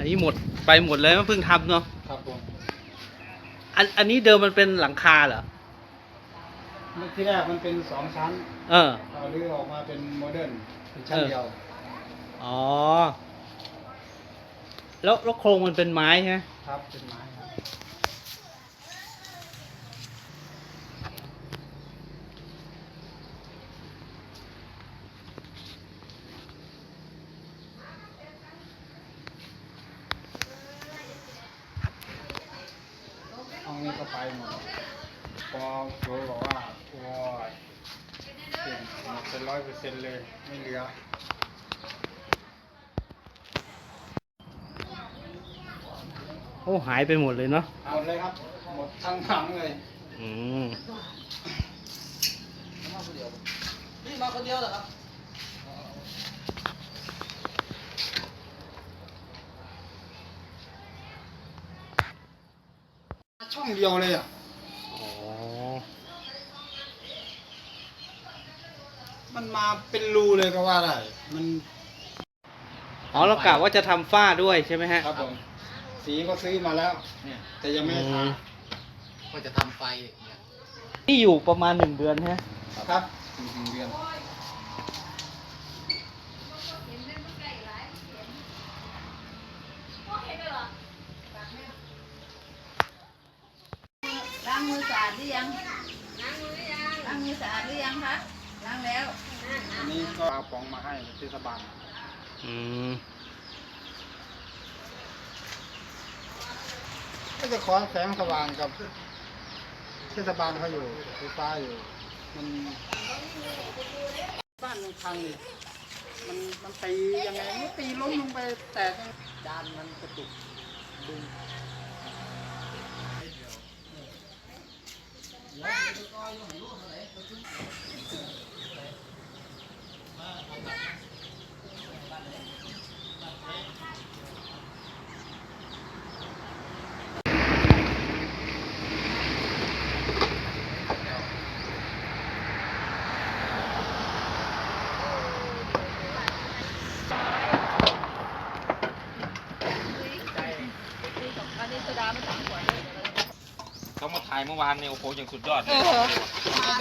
อันนี้หมดไปหมดเลยมันเพิ่งทำเนาะครับผมอันอันนี้เดิมมันเป็นหลังคาเหรอเมื่อที่แรกมันเป็นสองชั้นเออเอาลื้อออกมาเป็นโมเดิร์นเป็นชั้นเออเดียวอ๋อแล้วแล้วโครงมันเป็นไม้ใช่ไหมครับเป็นไม้ ครับห้องนี้ก็ไปหมดพอโจบอกว่าโอ้ยเก่งหมดเป็นร้อยเปอร์เซ็นต์เลยไม่เหลือโอ้หายไปหมดเลยเนาะหมดเลยครับ หมดทั้งหลังเลยอืมนี่มาคนเดียวเหรอครับ ช่องเดียวเลยอะอ๋อมันมาเป็นรูเลยก็ว่าได้มันอ๋อเรากะว่าจะทำฝ้าด้วยใช่ไหมฮะ ครับผมสีก็ซื้อมาแล้ว เนี่ยแต่ยังไม่ได้อืทามก็จะทำไฟเนี่ยนี่อยู่ประมาณหนึ่งเดือนใช่ไหมครับอีกหนึ่งเดือนล้างมือสะอาดหรือยังล้างมือหรือยังล้างมือสะอาดหรือยังคะล้างแล้วอันนี้ก็เอาปองมาให้เทศบาลอืมก็จะขอแสงสว่างกับเทศบาลเขาอยู่ไฟฟ้าอยู่ มันบ้านมันพังนี่มันมันตียังไงมันตีล้มลงไปแตกจานมันกระตุกดึง เขามาถ่ายเมื่อวานเนี่ยโอ้โหอย่างสุดยอดเลย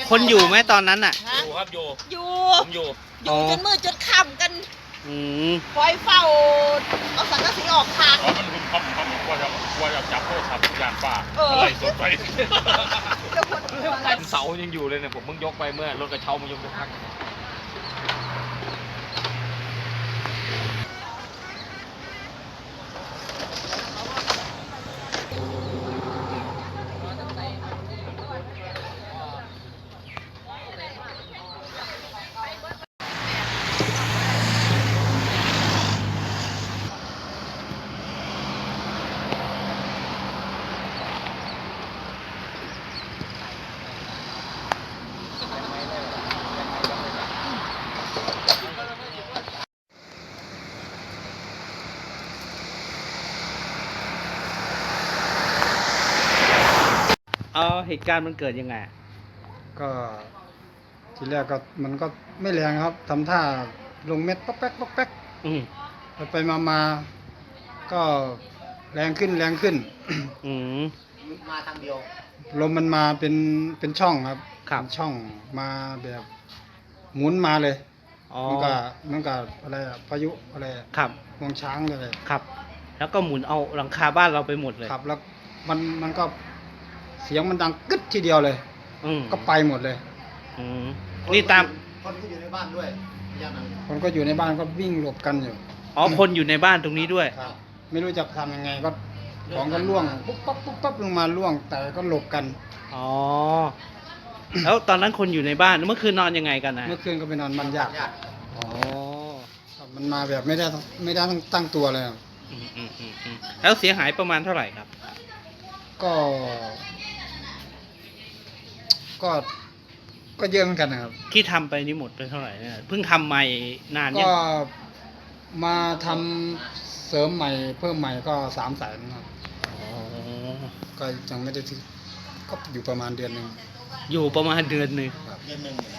คนอยู่ไหมตอนนั้นอะอยู่ครับอยู่อยู่ ผมอยู่อยู่จนมืดจนค่ำกันอืม คอยเฝ้าเอาสังกะสีออกทาง เพราะมันรุมพับพับกลัวจะกลัวจะจับโทรศัพท์ยานป้าเออ อะไรสดไปเจ้าคนเดียวอะไรเสายังอยู่เลยเนี่ยผมเพิ่งยกไปเมื่อรถกระเช้ามันยกไปพัก เอาเหตุการณ์มันเกิดยังไงอะก็ทีแรกก็มันก็ไม่แรงครับทำท่าลงเม็ดป๊อกแป๊กป๊อกแป๊กอืมไปไปมามาก็แรงขึ้นแรงขึ้น อืม มาทางเดียวลมมันมาเป็นเป็นช่องครับครับ เป็นช่องมาแบบหมุนมาเลยอ๋อมันก็มันก็อะไรอะพายุอะไรอะครับ งวงช้างเลยครับ แล้วก็หมุนเอาหลังคาบ้านเราไปหมดเลย ครับ แล้วมันมันก็ เสียงมันดังกึดทีเดียวเลย อืมก็ไปหมดเลย อืมนี่ตาม คนที่อยู่ในบ้านด้วยย่านนั้นคนก็อยู่ในบ้านก็วิ่งหลบกันอยู่ อ๋อ คนอยู่ในบ้านตรงนี้ด้วย ครับ ไม่รู้จะทำยังไงก็ของก็ล่วงปุ๊บปั๊บปุ๊บปั๊บลงมาล่วงแต่ก็หลบกัน อ๋อ แล้วตอนนั้นคนอยู่ในบ้าน เมื่อคืนนอนยังไงกันนะเมื่อคืนก็ไปนอนบ้านญาติญาติอ๋อครับมันมาแบบไม่ได้ไม่ได้ตั้งตัวเลยครับอืมอืมอืมอืมแล้วเสียหายประมาณเท่าไหร่ครับ ก็ ก็ก็เยอะเหมือนกันนะครับ ที่ทำไปนี่หมดไปเท่าไหร่เนี่ยเพิ่งทำใหม่นานยัก็งมาทำเสริมใหม่เพิ่มใหม่ก็สามแสนครับ อ๋อก็ยังไม่ได้ที่ก็อยู่ประมาณเดือนหนึ่งอยู่ประมาณเดือนหนึ่งครับ เดือนหนึ่งเนี่ย